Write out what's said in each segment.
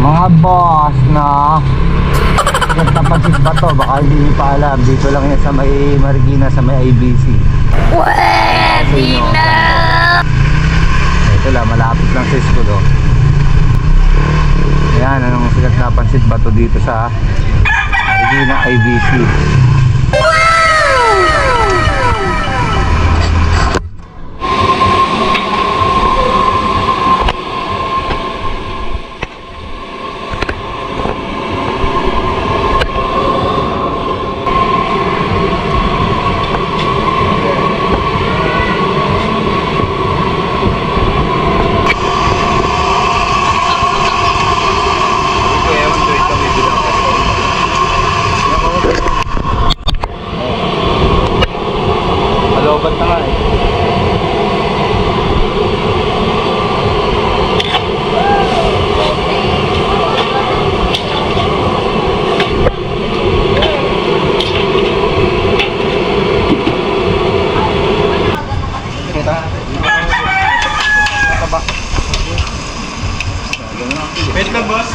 Mga boss na Nagtapansin ba to? Baka hindi pa alam. Dito lang yan sa may Marikina, sa may IBC. Pwede na! Ito lang, malapit lang sa school oh. Ayan, anong sikat na pansit ba to dito sa Marikina IBC? Malobat na nga eh. Wait lang, boss.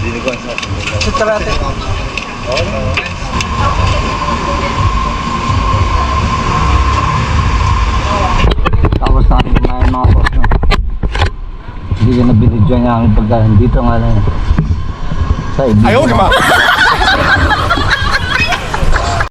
Diniguan sa atin. Ito natin. Tapos natin kumain mga boss no. Hindi ko na binidyo niya ang pagkain dito nga lang. Sa IBC. Ayaw, ba?